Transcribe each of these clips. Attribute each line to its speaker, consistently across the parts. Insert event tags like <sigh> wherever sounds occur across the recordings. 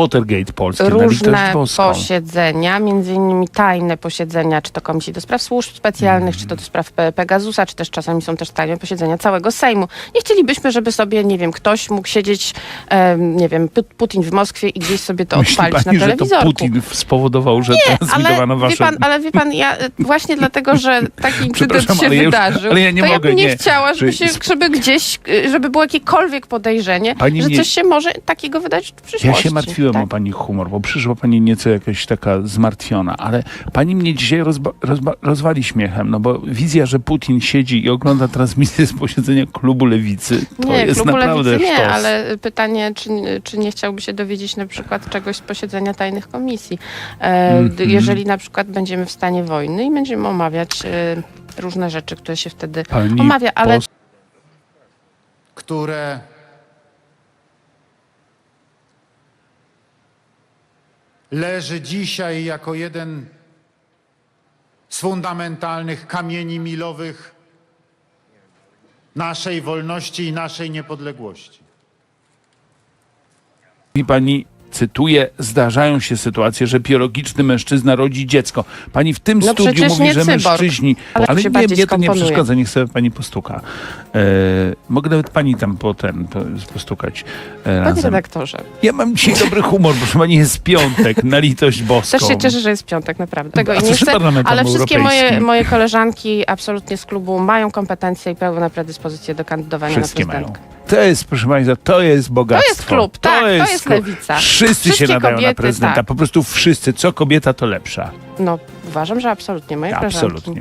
Speaker 1: Watergate Polski, na litość
Speaker 2: różne posiedzenia, między innymi tajne posiedzenia, czy to Komisji do Spraw Służb Specjalnych, czy to do spraw Pe- Pegasusa, czy też czasami są też tajne posiedzenia całego Sejmu. Nie chcielibyśmy, żeby sobie, nie wiem, ktoś mógł siedzieć, nie wiem, Pu- Putin w Moskwie i gdzieś sobie to
Speaker 1: Myśli
Speaker 2: odpalić
Speaker 1: pani,
Speaker 2: na
Speaker 1: że to
Speaker 2: telewizorku.
Speaker 1: Putin spowodował, że
Speaker 2: ale
Speaker 1: transmitowano
Speaker 2: wie,
Speaker 1: wasze...
Speaker 2: pan, ale wie pan, ja właśnie dlatego, że taki <laughs> incydent się
Speaker 1: ale ja
Speaker 2: wydarzył,
Speaker 1: ale ja nie
Speaker 2: to ja
Speaker 1: mogę,
Speaker 2: bym nie,
Speaker 1: nie.
Speaker 2: chciała, żeby,
Speaker 1: Że-
Speaker 2: się, żeby gdzieś, e, żeby było jakiekolwiek podejrzenie,
Speaker 1: Pani
Speaker 2: że
Speaker 1: nie-
Speaker 2: coś się może takiego wydać w przyszłości.
Speaker 1: Ja się martwiłem
Speaker 2: tak?
Speaker 1: o pani humor, bo przyszła pani nieco jakaś taka zmartwiona, ale pani mnie dzisiaj rozba- rozba- rozwali śmiechem, no bo wizja, że Putin siedzi i ogląda transmisję z posiedzenia klubu lewicy, to
Speaker 2: Nie,
Speaker 1: jest
Speaker 2: klubu
Speaker 1: naprawdę
Speaker 2: lewicy nie,
Speaker 1: sztos.
Speaker 2: ale pytanie, czy, czy nie chciałby się dowiedzieć na przykład czegoś z posiedzenia tajnych komisji. E,
Speaker 1: Mhm.
Speaker 2: d- Jeżeli na przykład będziemy w stanie wojny i będziemy omawiać e, różne rzeczy, które się wtedy
Speaker 1: Pani
Speaker 2: omawia, ale
Speaker 3: które leży dzisiaj jako jeden z fundamentalnych kamieni milowych naszej wolności i naszej niepodległości.
Speaker 1: I pani cytuję, zdarzają się sytuacje, że biologiczny mężczyzna rodzi dziecko. Pani w tym
Speaker 2: No
Speaker 1: studiu mówi, że
Speaker 2: cyborg,
Speaker 1: mężczyźni...
Speaker 2: ale
Speaker 1: Ale nie, mnie to nie przeszkadza, niech sobie pani postuka. E, mogę nawet pani tam potem po, postukać e,
Speaker 2: panie
Speaker 1: razem.
Speaker 2: redaktorze,
Speaker 1: Ja mam dzisiaj dobry humor, proszę pani, jest piątek, na litość boską.
Speaker 2: też się cieszę, że jest piątek, naprawdę. Tego
Speaker 1: A
Speaker 2: nie chcę, ale wszystkie moje, moje koleżanki absolutnie z klubu mają kompetencje i pełne predyspozycje do kandydowania
Speaker 1: Wszystkie
Speaker 2: na
Speaker 1: mają. To jest, proszę Państwa, to jest bogactwo.
Speaker 2: To jest klub, tak, to jest
Speaker 1: klub.
Speaker 2: lewica.
Speaker 1: Wszyscy
Speaker 2: Wszystkie
Speaker 1: się nadają na
Speaker 2: kobiety,
Speaker 1: prezydenta,
Speaker 2: tak.
Speaker 1: po prostu wszyscy. Co kobieta, to lepsza.
Speaker 2: No, uważam, że absolutnie moje koleżanki.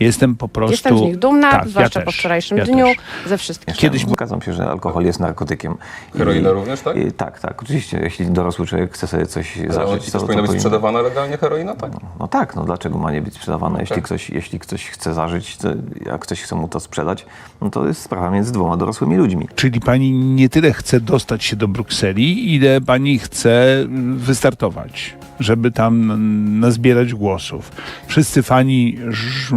Speaker 1: Jestem po prostu...
Speaker 2: Jestem z nich dumna,
Speaker 1: Tak, ja
Speaker 2: zwłaszcza po
Speaker 1: też,
Speaker 2: wczorajszym
Speaker 1: ja
Speaker 2: dniu,
Speaker 1: też.
Speaker 2: ze wszystkich.
Speaker 1: Kiedyś
Speaker 4: Zgadzam się, że alkohol jest narkotykiem. I-
Speaker 5: Heroina również, tak?
Speaker 4: I, tak, tak. Oczywiście, jeśli dorosły człowiek chce sobie coś
Speaker 5: Ale
Speaker 4: zażyć, to, to
Speaker 5: powinna być sprzedawana legalnie heroina, tak?
Speaker 4: No tak, no dlaczego ma nie być sprzedawana? Jeśli,
Speaker 5: tak.
Speaker 4: ktoś, jeśli ktoś chce zażyć, to jak ktoś chce mu to sprzedać, no to jest sprawa między dwoma dorosłymi ludźmi.
Speaker 1: Czyli pani nie tyle chce dostać się do Brukseli, ile pani chce wystartować, żeby tam nazbierać głosów. Wszyscy fani Ż-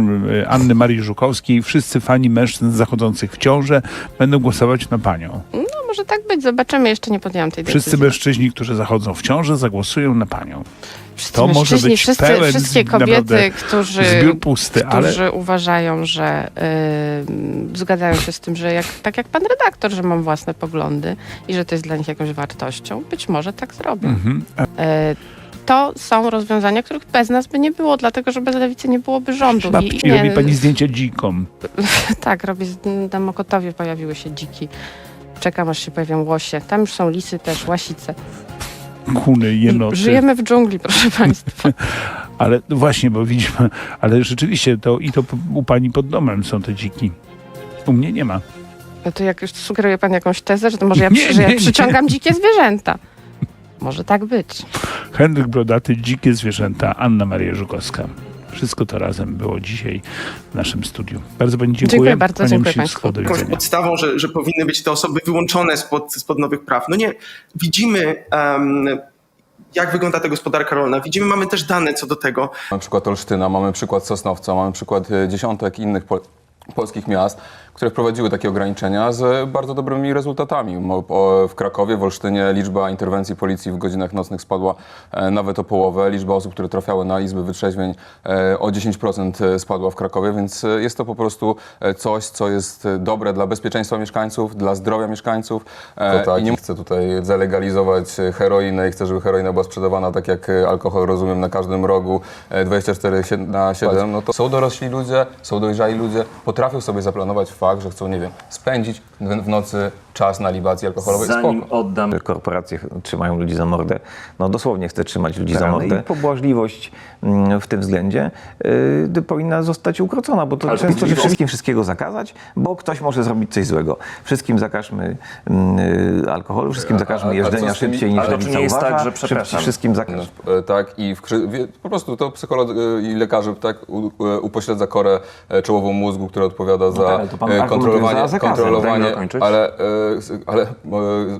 Speaker 1: Anny Marii Żukowskiej, wszyscy fani mężczyzn zachodzących w ciążę będą głosować na panią.
Speaker 2: No może tak być, zobaczymy, jeszcze nie podjęłam tej
Speaker 1: Wszyscy
Speaker 2: decyzji.
Speaker 1: mężczyźni, którzy zachodzą w ciążę, zagłosują na panią.
Speaker 2: Wszyscy
Speaker 1: to może być
Speaker 2: wszyscy,
Speaker 1: pełen
Speaker 2: Wszystkie kobiety, którzy,
Speaker 1: Zbiór pusty, ale
Speaker 2: którzy uważają, że y, zgadzają się z tym, że jak, tak jak pan redaktor, że mam własne poglądy i że to jest dla nich jakąś wartością, być może tak zrobią.
Speaker 1: Mhm. A
Speaker 2: Y, to są rozwiązania, których bez nas by nie było, dlatego że bez lewicy nie byłoby rządu.
Speaker 1: Chyba
Speaker 2: I,
Speaker 1: robi pani zdjęcia dzikom. <laughs>
Speaker 2: Tak, robię, z- na Mokotowie pojawiły się dziki. Czekam, aż się pojawią łosie. Tam już są lisy też, łasice.
Speaker 1: Kuny, jenoty.
Speaker 2: Żyjemy w dżungli, <laughs> proszę państwa. <laughs>
Speaker 1: Ale no właśnie, bo widzimy, ale rzeczywiście to i to u pani pod domem są te dziki. U mnie nie ma.
Speaker 2: No to jak już sugeruje pan jakąś tezę, że to może ja,
Speaker 1: Nie,
Speaker 2: przy, że ja
Speaker 1: nie, nie.
Speaker 2: przyciągam dzikie zwierzęta. Może tak być.
Speaker 1: Henryk Brodaty, Dzikie Zwierzęta, Anna Maria Żukowska. Wszystko to razem było dzisiaj w naszym studiu. Bardzo pani dziękuję.
Speaker 2: Dziękuję bardzo,
Speaker 1: Kłaniam
Speaker 2: dziękuję państwu.
Speaker 1: Do
Speaker 6: jakąś
Speaker 1: widzenia.
Speaker 6: podstawą, że, że powinny być te osoby wyłączone spod, spod nowych praw. No nie, widzimy, em, jak wygląda ta gospodarka rolna. Widzimy, mamy też dane co do tego.
Speaker 5: Mamy przykład Olsztyna, mamy przykład Sosnowca, mamy przykład e, dziesiątek innych pol polskich miast, które wprowadziły takie ograniczenia z bardzo dobrymi rezultatami. W Krakowie, w Olsztynie liczba interwencji policji w godzinach nocnych spadła e, nawet o połowę. Liczba osób, które trafiały na izby wytrzeźwień e, o 10% spadła w Krakowie, więc e, jest to po prostu e, coś, co jest e, dobre dla bezpieczeństwa mieszkańców, dla zdrowia mieszkańców. E,
Speaker 4: To tak.
Speaker 5: I nie chcę tutaj zalegalizować e, heroinę i chcę, żeby heroina była sprzedawana tak jak e, alkohol, rozumiem, na każdym rogu e, 24 sie- na 7. No to są dorośli ludzie, są dojrzali ludzie, potrafią sobie zaplanować fakt, że chcą, nie wiem, spędzić w nocy czas na libacji alkoholowej.
Speaker 7: Zanim
Speaker 5: Spoko.
Speaker 7: oddam
Speaker 4: Korporacje trzymają ludzi za mordę. No dosłownie chce trzymać ludzi za
Speaker 7: Tak,
Speaker 4: mordę. I pobłażliwość mm, w tym względzie y, powinna zostać ukrócona, bo to
Speaker 7: Ale
Speaker 4: często, że wszystkim wszystkiego zakazać, bo ktoś może zrobić coś złego. Wszystkim zakażmy mm, y, alkoholu, wszystkim zakażmy jeżdżenia szybciej niż lewica
Speaker 7: nie jest
Speaker 4: uważa.
Speaker 7: tak, że, przepraszam,
Speaker 4: Wszystkim zakażmy.
Speaker 5: E, Tak, i w, po prostu to psycholog e, i lekarze tak e, upośledza korę czołową mózgu, która odpowiada za
Speaker 4: tak,
Speaker 5: e, kontrolowanie,
Speaker 4: za
Speaker 5: kontrolowanie
Speaker 7: dokończyć.
Speaker 5: ale, e, ale e,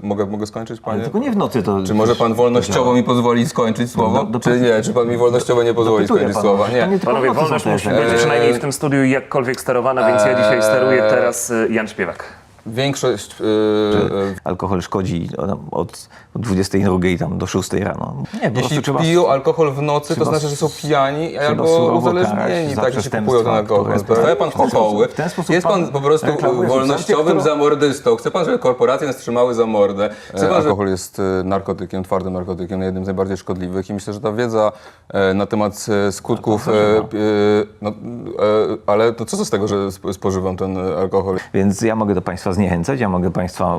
Speaker 5: mogę, mogę skończyć, panie?
Speaker 4: Ale tylko nie w nocy to...
Speaker 5: Czy może pan wolnościowo mi pozwoli skończyć słowo?
Speaker 4: do-
Speaker 5: Czy nie? Czy pan mi wolnościowo nie pozwoli skończyć słowa? Nie.
Speaker 4: Nie
Speaker 7: Panowie, wolność musi być przynajmniej w tym studiu jakkolwiek sterowana, więc ja dzisiaj steruję teraz y, Jan Śpiewak.
Speaker 5: Większość... y,
Speaker 4: że
Speaker 5: y,
Speaker 4: alkohol szkodzi tam od, od 22 tam do 6 rano. Nie, po
Speaker 5: Jeśli
Speaker 4: trzeba
Speaker 5: piją alkohol w nocy, to
Speaker 4: trzeba
Speaker 5: znaczy, że są pijani albo uzależnieni, tak, jeśli
Speaker 4: przestępstwa,
Speaker 5: kupują ten alkohol. pan
Speaker 4: w ten
Speaker 5: chochoły,
Speaker 4: sposób- w ten sposób
Speaker 5: jest pan
Speaker 4: pan
Speaker 5: po prostu wolnościowym
Speaker 4: którą-
Speaker 5: zamordystą. Chce pan, żeby korporacje nas trzymały za mordę. Chce pan, alkohol jest e, narkotykiem, twardym narkotykiem, jednym z najbardziej szkodliwych i myślę, że ta wiedza e, na temat e, skutków, e, e, no, e, ale to co z tego, że sp- spożywam ten e, alkohol?
Speaker 4: Więc ja mogę do Państwa zniechęcać, ja mogę Państwa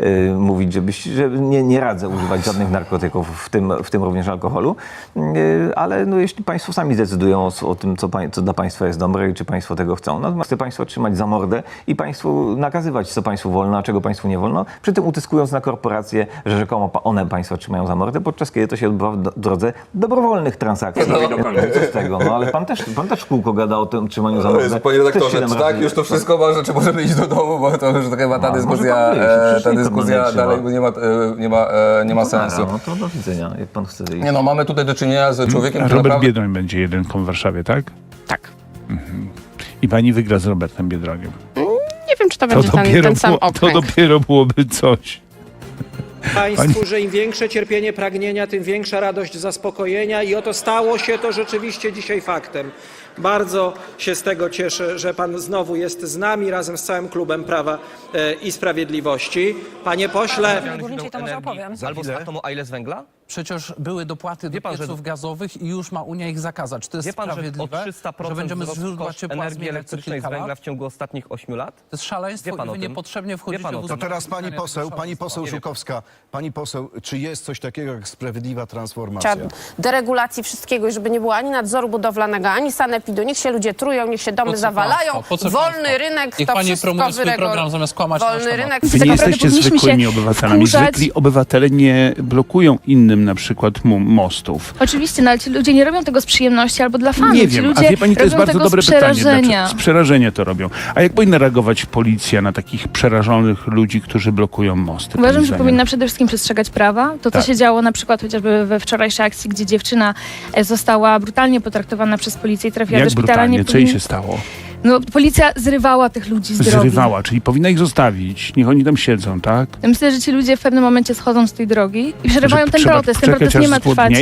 Speaker 4: y, mówić, żebyś, że nie, nie radzę używać żadnych narkotyków, w tym, w tym również alkoholu, y, ale no, jeśli Państwo sami decydują o, o tym, co, co dla Państwa jest dobre i czy Państwo tego chcą, natomiast chcę Państwa trzymać za mordę i Państwu nakazywać, co Państwu wolno, a czego Państwu nie wolno, przy tym utyskując na korporacje, że rzekomo one Państwa trzymają za mordę, podczas kiedy to się odbywa w do- drodze dobrowolnych transakcji. No, co z tego? No ale Pan też, pan też kółko gada o tym trzymaniu za mordę.
Speaker 5: Panie redaktorze, tak już to wszystko ma, że czy możemy iść do domu, bo to już chyba ta dyskusja, e, ta dyskusja dalej nie ma, e, nie ma, e, nie ma sensu.
Speaker 4: No to do widzenia, jak pan chce iść.
Speaker 5: Nie no, mamy tutaj do czynienia z człowiekiem, który
Speaker 1: Robert
Speaker 5: naprawdę...
Speaker 1: Biedroń będzie jedynką w Warszawie, tak?
Speaker 2: Tak.
Speaker 1: I pani wygra z Robertem Biedrogiem.
Speaker 2: Nie wiem, czy to
Speaker 1: To
Speaker 2: będzie ten,
Speaker 1: dopiero,
Speaker 2: ten sam
Speaker 1: było, to
Speaker 2: okręg.
Speaker 1: dopiero byłoby coś.
Speaker 7: Państwu, że im większe cierpienie pragnienia, tym większa radość zaspokojenia i oto stało się to rzeczywiście dzisiaj faktem. Bardzo się z tego cieszę, że Pan znowu jest z nami razem z całym klubem Prawa e, i Sprawiedliwości. Panie pośle,
Speaker 8: Górniczej to może opowiem.
Speaker 9: Albo z atomu, a ile z węgla?
Speaker 10: Przecież były dopłaty do
Speaker 9: pan, że-
Speaker 10: pieców gazowych i już ma Unia ich zakazać. Czy to jest
Speaker 9: Wie pan, że o
Speaker 10: sprawiedliwe,
Speaker 9: 300%
Speaker 10: że będziemy z
Speaker 9: wzrost
Speaker 10: źródła
Speaker 9: koszt
Speaker 10: ciepła
Speaker 9: energii
Speaker 10: zmieniać co
Speaker 9: elektrycznej z
Speaker 10: kilka
Speaker 9: węgla
Speaker 10: lat?
Speaker 9: w ciągu ostatnich 8 lat?
Speaker 10: To jest szaleństwo
Speaker 9: pan
Speaker 10: i
Speaker 9: o
Speaker 10: wy
Speaker 9: tym?
Speaker 10: niepotrzebnie wchodzicie
Speaker 9: pan o
Speaker 10: w
Speaker 9: tym?
Speaker 11: To teraz pani poseł, pani
Speaker 10: szaleństwa.
Speaker 11: poseł Żukowska. Pani poseł, czy jest coś takiego jak sprawiedliwa transformacja?
Speaker 8: Trzeba deregulacji wszystkiego i żeby nie było ani nadzoru budowlanego, ani sanepidu. Niech się ludzie trują, niech się domy
Speaker 10: Po co
Speaker 8: zawalają.
Speaker 10: Po co
Speaker 8: Wolny
Speaker 10: państwo?
Speaker 8: rynek
Speaker 10: Niech
Speaker 8: to
Speaker 10: pani
Speaker 8: wszystko
Speaker 10: promuje swój
Speaker 8: wyregul-
Speaker 10: program zamiast kłamać na
Speaker 8: Wolny
Speaker 10: temat.
Speaker 8: rynek
Speaker 1: Wy nie jesteście
Speaker 12: powinniśmy
Speaker 1: zwykłymi
Speaker 12: się
Speaker 1: obywatelami.
Speaker 12: wkurzać.
Speaker 1: Zwykli obywatele nie blokują innym na przykład mu- mostów.
Speaker 12: Oczywiście, no ale ci ludzie nie robią tego z przyjemności albo dla fanów.
Speaker 1: Nie
Speaker 12: Ci
Speaker 1: wiem, a
Speaker 12: ludzie
Speaker 1: wie pani, to jest
Speaker 12: robią
Speaker 1: bardzo
Speaker 12: tego
Speaker 1: dobre
Speaker 12: z
Speaker 1: pytanie.
Speaker 12: przerażenia.
Speaker 1: Z przerażenia to robią. A jak powinna reagować policja na takich przerażonych ludzi, którzy blokują mosty?
Speaker 12: Uważam,
Speaker 1: pani
Speaker 12: że
Speaker 1: zdaniem?
Speaker 12: powinna przede wszystkim przestrzegać prawa. To, co
Speaker 1: Tak.
Speaker 12: się działo na przykład chociażby we wczorajszej akcji, gdzie dziewczyna e, została brutalnie potraktowana przez policję i trafiła
Speaker 1: Jak
Speaker 12: do szpitala.
Speaker 1: brutalnie?
Speaker 12: Nie
Speaker 1: Co jej się stało?
Speaker 12: No, policja zrywała tych ludzi z drogi.
Speaker 1: Zrywała, czyli powinna ich zostawić. Niech oni tam siedzą, tak?
Speaker 12: Ja Myślę, że ci ludzie w pewnym momencie schodzą z tej drogi i przerywają ten protest. Ten protest nie ma trwać.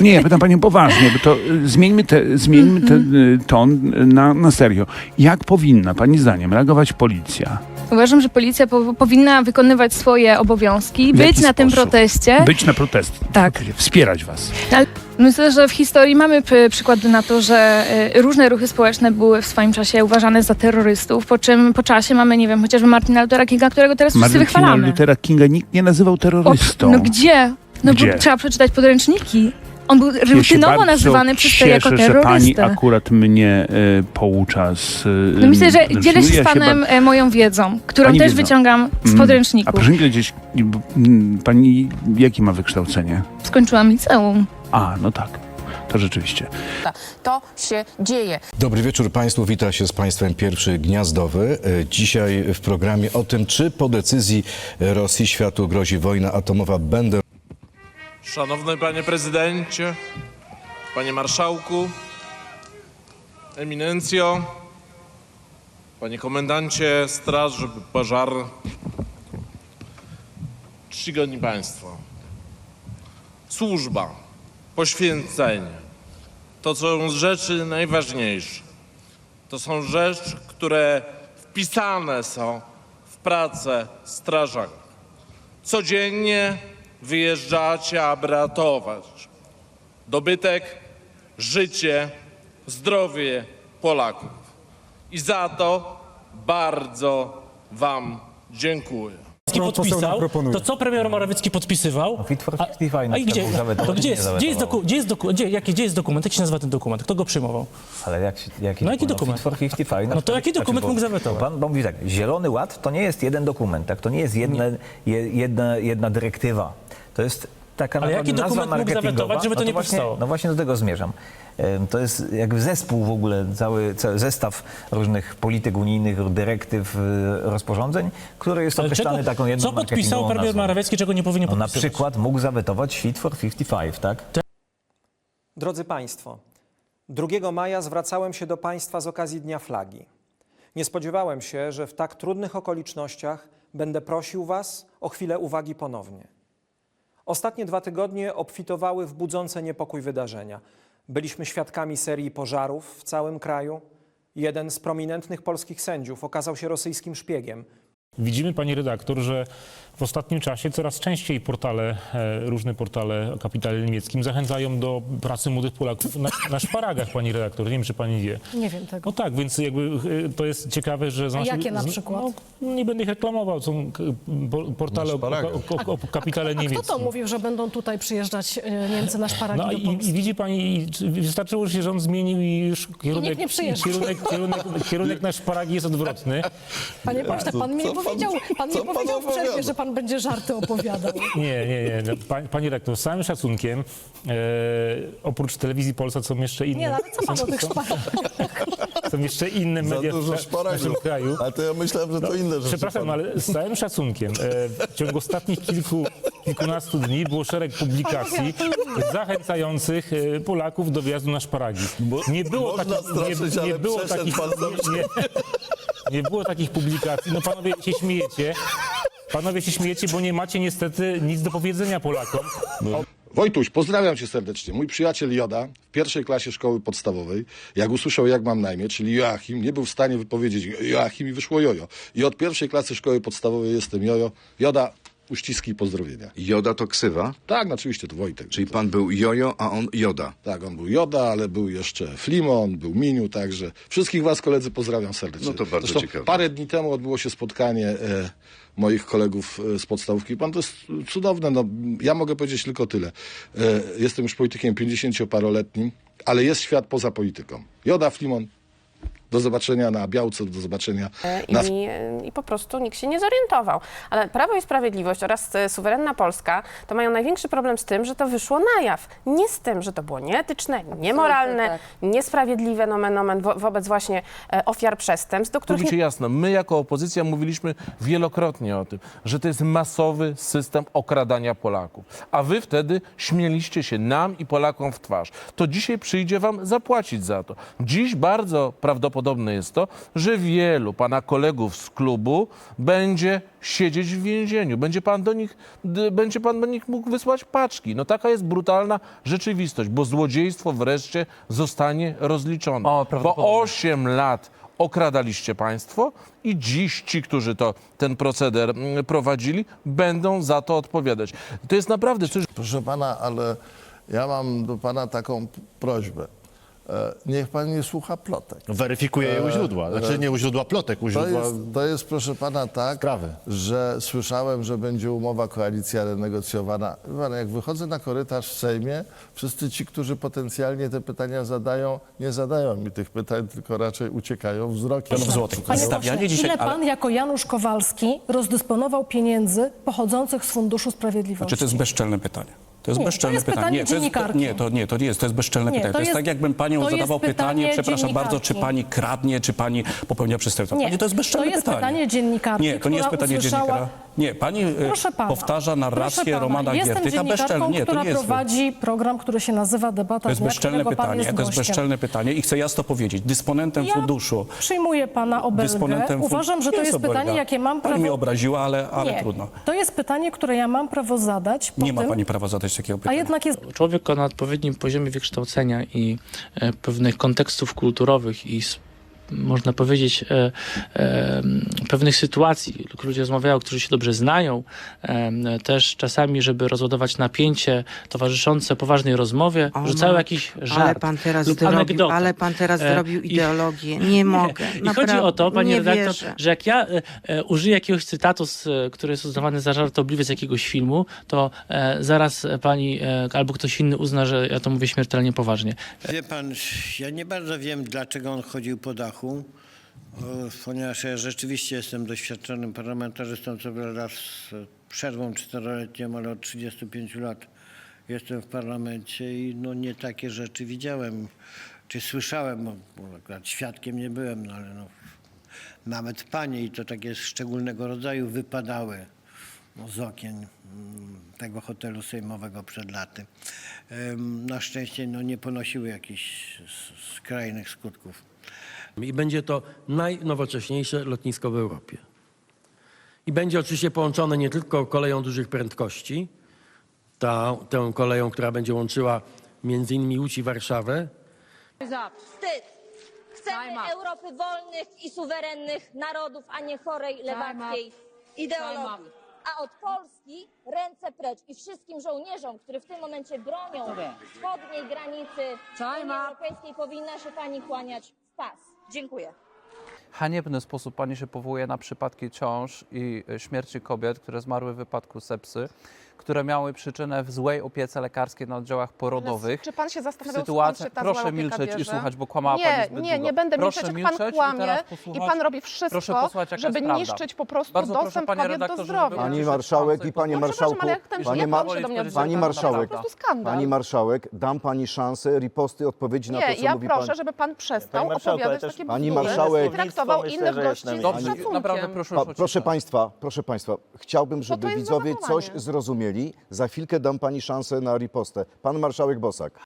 Speaker 1: Nie, ja pytam panią poważnie, bo to y, zmieńmy, te, zmieńmy ten y, ton na, na serio. Jak powinna, pani zdaniem, reagować policja?
Speaker 12: Uważam, że policja po, powinna wykonywać swoje obowiązki,
Speaker 1: W
Speaker 12: być na tym
Speaker 1: sposób?
Speaker 12: proteście.
Speaker 1: Być na protest.
Speaker 12: Tak.
Speaker 1: Wspierać was.
Speaker 12: Ale Myślę, że w historii mamy przykłady na to, że y, różne ruchy społeczne były w swoim czasie uważane za terrorystów, po czym po czasie mamy, nie wiem, chociażby Martina Luthera Kinga, którego teraz wszyscy
Speaker 1: Martina
Speaker 12: wychwalamy.
Speaker 1: Luthera Kinga nikt nie nazywał
Speaker 12: O,
Speaker 1: terrorystą.
Speaker 12: no gdzie? No
Speaker 1: Gdzie?
Speaker 12: bo trzeba przeczytać podręczniki. On był
Speaker 1: Ja
Speaker 12: rutynowo
Speaker 1: bardzo
Speaker 12: nazywany przez to jako
Speaker 1: że pani
Speaker 12: terrorysta.
Speaker 1: akurat mnie y, poucza z... Y,
Speaker 12: No myślę, że
Speaker 1: podręczników.
Speaker 12: dzielę się
Speaker 1: Ja
Speaker 12: z panem
Speaker 1: ba-
Speaker 12: e, moją wiedzą, którą
Speaker 1: Pani
Speaker 12: też
Speaker 1: wiedzą.
Speaker 12: wyciągam z
Speaker 1: Mm. A
Speaker 12: podręczników.
Speaker 1: proszę mi powiedzieć, mm, pani jakie ma wykształcenie?
Speaker 12: Skończyłam liceum.
Speaker 1: A, no tak. To rzeczywiście.
Speaker 8: To się dzieje.
Speaker 11: Dobry wieczór Państwu, wita się z Państwem pierwszy Gniazdowy. E, Dzisiaj w programie o tym, czy po decyzji Rosji światu grozi wojna atomowa. Będę
Speaker 13: Szanowny panie prezydencie, panie marszałku, eminencjo, panie komendancie straży pożarnej, czcigodni państwo. Służba, poświęcenie to są rzeczy najważniejsze. To są rzeczy, które wpisane są w pracę strażaków. Codziennie wyjeżdżacie, aby ratować dobytek, życie, zdrowie Polaków. I za to bardzo Wam dziękuję.
Speaker 7: podpisał, to co premier Morawiecki podpisywał?
Speaker 4: Fit for
Speaker 7: A-
Speaker 4: 55
Speaker 7: A gdzie, to gdzie jest, gdzie jest, doku, gdzie, jest doku, gdzie, jaki, gdzie jest dokument? Jak się nazywa ten dokument? Kto go przyjmował?
Speaker 4: Ale jak, się- jaki,
Speaker 7: No jaki dokument?
Speaker 4: Fit for 55.
Speaker 7: No to jaki dokument
Speaker 4: bo-
Speaker 7: mógł zawetować?
Speaker 4: Pan, pan mówi tak, Zielony Ład to nie jest jeden dokument, tak? to nie jest jedna, je, jedna, jedna dyrektywa. To jest taka
Speaker 7: Ale jaki
Speaker 4: nazwa
Speaker 7: dokument mógł zawetować, żeby to
Speaker 4: no
Speaker 7: nie
Speaker 4: właśnie,
Speaker 7: powstało?
Speaker 4: No właśnie do tego zmierzam. To jest jakby zespół w ogóle, cały, cały zestaw różnych polityk unijnych, dyrektyw, y, rozporządzeń, który jest określany
Speaker 7: czego-
Speaker 4: taką jedną
Speaker 7: co podpisał premier. Morawiecki, czego nie powinien
Speaker 4: No na przykład mógł zawetować Fit for 55, tak?
Speaker 7: Drodzy Państwo, 2 maja zwracałem się do Państwa z okazji Dnia Flagi. Nie spodziewałem się, że w tak trudnych okolicznościach będę prosił Was o chwilę uwagi ponownie. Ostatnie dwa tygodnie obfitowały w budzące niepokój wydarzenia. Byliśmy świadkami serii pożarów w całym kraju. Jeden z prominentnych polskich sędziów okazał się rosyjskim szpiegiem.
Speaker 14: Widzimy, pani redaktor, że w ostatnim czasie coraz częściej portale, e, różne portale o kapitale niemieckim zachęcają do pracy młodych Polaków na, na szparagach, pani redaktor. Nie wiem, czy pani wie.
Speaker 15: Nie wiem tego.
Speaker 14: No tak, więc jakby e, to jest ciekawe, że... z
Speaker 15: A jakie na przykład?
Speaker 14: No, nie będę ich reklamował, są portale o, o, o, kapitale
Speaker 15: A kto
Speaker 14: niemieckim.
Speaker 15: to mówił, że będą tutaj przyjeżdżać e, Niemcy na szparagi
Speaker 14: No
Speaker 15: do
Speaker 14: i,
Speaker 15: Polski?
Speaker 14: i widzi pani, i czy wystarczyło, że się rząd zmienił i już kierunek,
Speaker 15: nie przyjeżdża.
Speaker 14: kierunek, kierunek, kierunek na szparagi jest odwrotny.
Speaker 15: Panie pośle, pan mi nie powiedział, pan nie powiedział w przerwie, że pan będzie żarty opowiadał. <laughs>
Speaker 14: Nie, nie, nie. No, Pani, pani rektor, z całym szacunkiem, e, oprócz telewizji Polsa są jeszcze inne.
Speaker 15: Nie, no, ale co pan o tych <laughs>
Speaker 14: są, jeszcze inne
Speaker 16: Za
Speaker 14: media w,
Speaker 16: dużo
Speaker 14: w
Speaker 16: szparagów.
Speaker 14: naszym kraju.
Speaker 16: Ale to ja myślałem, że to inne rzeczy.
Speaker 14: Przepraszam,
Speaker 16: pan-
Speaker 14: ale z całym szacunkiem, e, w ciągu ostatnich kilku, kilkunastu dni było szereg publikacji zachęcających e, Polaków do wjazdu na szparagi. Nie było
Speaker 16: Można
Speaker 14: takich,
Speaker 16: straszyć,
Speaker 14: nie,
Speaker 16: ale przeszedł
Speaker 14: takich,
Speaker 16: pan za
Speaker 14: nie, <laughs> nie było takich publikacji. No panowie się śmiejecie. Panowie się śmiejecie, bo nie macie niestety nic do powiedzenia Polakom.
Speaker 16: Wojtuś, pozdrawiam cię serdecznie. Mój przyjaciel Joda w pierwszej klasie szkoły podstawowej, jak usłyszał jak mam na imię, czyli Joachim, nie był w stanie wypowiedzieć Joachim i wyszło Jojo. I od pierwszej klasy szkoły podstawowej jestem Jojo. Joda, uściski i pozdrowienia.
Speaker 17: Joda to ksywa?
Speaker 16: Tak, no oczywiście, to Wojtek.
Speaker 17: Czyli pan był Jojo, a on Joda.
Speaker 16: Tak, on był Joda, ale był jeszcze Flimon, był Miniu, także wszystkich was koledzy pozdrawiam serdecznie.
Speaker 17: No to bardzo
Speaker 16: Zresztą
Speaker 17: ciekawe.
Speaker 16: Parę dni temu odbyło się spotkanie e, moich kolegów e, z podstawówki. Pan to jest cudowne, no ja mogę powiedzieć tylko tyle. E, jestem już politykiem 50-paroletnim, ale jest świat poza polityką. Joda, Flimon, do zobaczenia na Białce, do zobaczenia
Speaker 2: I,
Speaker 16: na
Speaker 2: I po prostu nikt się nie zorientował. Ale Prawo i Sprawiedliwość oraz e, suwerenna Polska to mają największy problem z tym, że to wyszło na jaw. Nie z tym, że to było nieetyczne, niemoralne, niesprawiedliwe nomen omen wo wobec właśnie e, ofiar przestępstw, do których nie
Speaker 13: Mówicie jasno, my jako opozycja mówiliśmy wielokrotnie o tym, że to jest masowy system okradania Polaków. A wy wtedy śmieliście się nam i Polakom w twarz. To dzisiaj przyjdzie wam zapłacić za to. Dziś bardzo prawdopodobne jest to, że wielu pana kolegów z klubu będzie siedzieć w więzieniu. Będzie pan do nich, będzie pan do nich mógł wysłać paczki. No taka jest brutalna rzeczywistość, bo złodziejstwo wreszcie zostanie rozliczone.
Speaker 9: O,
Speaker 13: bo
Speaker 9: prawdopodobne.
Speaker 13: 8 lat okradaliście państwo i dziś ci, którzy to, ten proceder prowadzili, będą za to odpowiadać. To jest naprawdę coś,
Speaker 16: Proszę pana, ale ja mam do pana taką prośbę. E, Niech pan nie słucha plotek.
Speaker 17: Weryfikuje je u źródła. Znaczy nie u źródła plotek, u
Speaker 16: To
Speaker 17: źródła...
Speaker 16: jest, to jest, proszę pana, tak,
Speaker 17: Sprawy.
Speaker 16: że słyszałem, że będzie umowa koalicja renegocjowana. Wie Pan, jak wychodzę na korytarz w Sejmie, wszyscy ci, którzy potencjalnie te pytania zadają, nie zadają mi tych pytań, tylko raczej uciekają wzrokiem.
Speaker 15: Panie pośle, ile pan jako Janusz Kowalski rozdysponował pieniędzy pochodzących z Funduszu Sprawiedliwości?
Speaker 18: Czy to jest bezczelne pytanie? To jest
Speaker 15: Nie, to
Speaker 18: bezczelne
Speaker 15: jest pytanie
Speaker 18: pytanie. Nie, to jest, nie, to nie, to nie jest, to jest bezczelne
Speaker 15: Nie,
Speaker 18: pytanie.
Speaker 15: to
Speaker 18: To jest, tak, jakbym panią
Speaker 15: to
Speaker 18: zadawał pytanie,
Speaker 15: pytanie
Speaker 18: przepraszam bardzo, czy pani kradnie, czy pani popełnia przestępstwo.
Speaker 15: Nie,
Speaker 18: to jest bezczelne
Speaker 15: to jest
Speaker 18: pytanie.
Speaker 15: pytanie dziennikarki,
Speaker 18: Nie, to nie jest pytanie
Speaker 15: usłyszała-
Speaker 18: dziennikarza. Nie, pani e,
Speaker 15: Proszę pana,
Speaker 18: powtarza narrację
Speaker 15: proszę pana,
Speaker 18: Romana
Speaker 15: Jestem
Speaker 18: Giertycha bezczelnie.
Speaker 15: dziennikarką,
Speaker 18: Nie, to
Speaker 15: która
Speaker 18: nie jest...
Speaker 15: prowadzi program, który się nazywa Debata
Speaker 18: To jest
Speaker 15: Dnia,
Speaker 18: bezczelne
Speaker 15: którego pan
Speaker 18: pytanie,
Speaker 15: jest
Speaker 18: to jest
Speaker 15: gościem.
Speaker 18: bezczelne pytanie i chcę jasno powiedzieć. Dysponentem
Speaker 15: Ja
Speaker 18: funduszu...
Speaker 15: Przyjmuję pana obelgę.
Speaker 18: Dysponentem fun-
Speaker 15: Uważam, że to jest
Speaker 18: obelga.
Speaker 15: pytanie, jakie mam
Speaker 18: Pani mnie obraziła, ale, ale
Speaker 15: Nie,
Speaker 18: trudno.
Speaker 15: to jest pytanie, które ja mam prawo zadać po
Speaker 18: Nie ma
Speaker 15: tym,
Speaker 18: pani prawa zadać takiego
Speaker 15: a
Speaker 18: pytania.
Speaker 15: jednak jest
Speaker 9: Człowiek na odpowiednim poziomie wykształcenia i e, pewnych kontekstów kulturowych i s- można powiedzieć e, e, pewnych sytuacji, ludzie rozmawiają, którzy się dobrze znają, e, też czasami, żeby rozładować napięcie towarzyszące poważnej rozmowie, rzucają jakiś żart
Speaker 19: Ale pan teraz
Speaker 9: lub
Speaker 19: zrobił,
Speaker 9: anegdotę.
Speaker 19: ale pan teraz
Speaker 9: E,
Speaker 19: zrobił ideologię. <laughs> Nie mogę.
Speaker 9: I chodzi o to, pani
Speaker 19: nie
Speaker 9: redaktor,
Speaker 19: wierzę.
Speaker 9: że jak ja e, e, użyję jakiegoś cytatu, z, który jest uznawany za żartobliwy z jakiegoś filmu, to e, zaraz pani e, albo ktoś inny uzna, że ja to mówię śmiertelnie poważnie.
Speaker 19: Wie pan, ja nie bardzo wiem, dlaczego on chodził po dachu, o, ponieważ ja rzeczywiście jestem doświadczonym parlamentarzystą, co prawda z przerwą czteroletnią, ale od 35 lat jestem w parlamencie i no nie takie rzeczy widziałem, czy słyszałem, bo akurat świadkiem nie byłem, no ale no, nawet panie i to takie szczególnego rodzaju wypadały no, z okien mm, tego hotelu sejmowego przed laty. Na szczęście no, nie ponosiły jakichś skrajnych skutków.
Speaker 20: I będzie to najnowocześniejsze lotnisko w Europie. I będzie oczywiście połączone nie tylko koleją dużych prędkości, ta, tą koleją, która będzie łączyła między innymi Łódź i Warszawę,
Speaker 21: Wstyd! Chcemy Europy wolnych i suwerennych narodów, a nie chorej lewackiej ideologii. A od Polski ręce precz i wszystkim żołnierzom, którzy w tym momencie bronią wschodniej granicy Unii Europejskiej powinna się pani kłaniać w pas. Dziękuję.
Speaker 10: Haniebny sposób pani się powołuje na przypadki ciąż i śmierci kobiet, które zmarły w wypadku sepsy, które miały przyczynę w złej opiece lekarskiej na oddziałach porodowych.
Speaker 22: Czy pan się zastanawiał,
Speaker 10: Sytuacja,
Speaker 22: skąd się ta
Speaker 10: proszę milczeć i
Speaker 22: bierze?
Speaker 10: słuchać, bo kłamała
Speaker 22: nie,
Speaker 10: pani zbyt
Speaker 22: Nie,
Speaker 10: długo.
Speaker 22: nie będę
Speaker 10: proszę
Speaker 22: milczeć, jak pan
Speaker 10: i
Speaker 22: kłamie i
Speaker 10: posłuchać.
Speaker 22: pan robi
Speaker 10: Proszę
Speaker 22: wszystko, żeby niszczyć po prostu
Speaker 10: Bardzo proszę,
Speaker 22: dostęp
Speaker 10: panie
Speaker 22: kobiet do zdrowia.
Speaker 23: Pani marszałek i panie
Speaker 22: No,
Speaker 23: marszałku,
Speaker 22: ale jak ten
Speaker 23: pani, ma,
Speaker 22: pan
Speaker 23: marszałek, pani marszałek, dam pani szansę riposty odpowiedzi na to,
Speaker 22: Nie,
Speaker 23: co
Speaker 22: ja
Speaker 23: mówi
Speaker 22: proszę,
Speaker 23: pani.
Speaker 22: żeby pan przestał opowiadać takie
Speaker 23: Pani marszałek-
Speaker 22: i traktował innych gości z
Speaker 10: Dobrze,
Speaker 22: szacunkiem.
Speaker 10: naprawdę proszę
Speaker 23: proszę państwa, proszę państwa, chciałbym, żeby widzowie coś zrozumieli. Za chwilkę dam pani szansę na ripostę. Pan marszałek Bosak.